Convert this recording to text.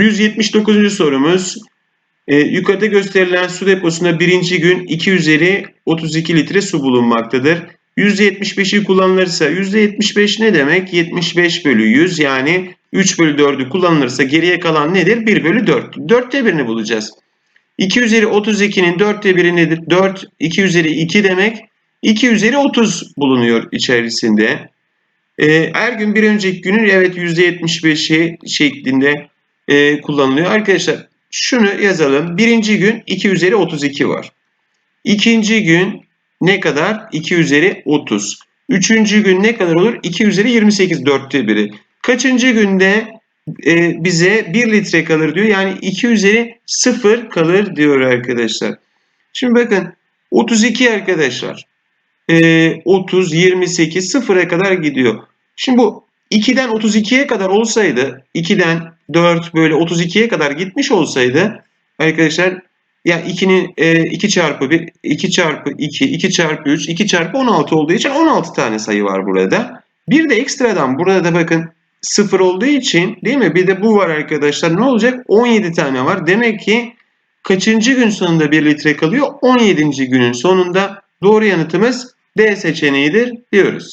179. sorumuz. Ee, yukarıda gösterilen su deposunda birinci gün 2 üzeri 32 litre su bulunmaktadır. %75'i kullanılırsa %75 ne demek? 75 bölü 100 yani 3 bölü 4'ü kullanılırsa geriye kalan nedir? 1 bölü 4. 4'te birini bulacağız. 2 üzeri 32'nin 4'te biri nedir? 4, 2 üzeri 2 demek. 2 üzeri 30 bulunuyor içerisinde. Ee, her gün bir önceki günün evet %75'i şeklinde e, kullanılıyor. Arkadaşlar şunu yazalım. Birinci gün 2 üzeri 32 var. İkinci gün ne kadar? 2 üzeri 30. Üçüncü gün ne kadar olur? 2 üzeri 28 dörtte biri. Kaçıncı günde e, bize 1 litre kalır diyor. Yani 2 üzeri 0 kalır diyor arkadaşlar. Şimdi bakın 32 arkadaşlar. E, 30, 28, 0'a kadar gidiyor. Şimdi bu 2'den 32'ye kadar olsaydı, 2'den 4 böyle 32'ye kadar gitmiş olsaydı arkadaşlar ya 2'nin e, 2 çarpı 1, 2 çarpı 2, 2 çarpı 3, 2 çarpı 16 olduğu için 16 tane sayı var burada. Bir de ekstradan burada da bakın 0 olduğu için değil mi? Bir de bu var arkadaşlar. Ne olacak? 17 tane var. Demek ki kaçıncı gün sonunda 1 litre kalıyor? 17. günün sonunda doğru yanıtımız D seçeneğidir diyoruz.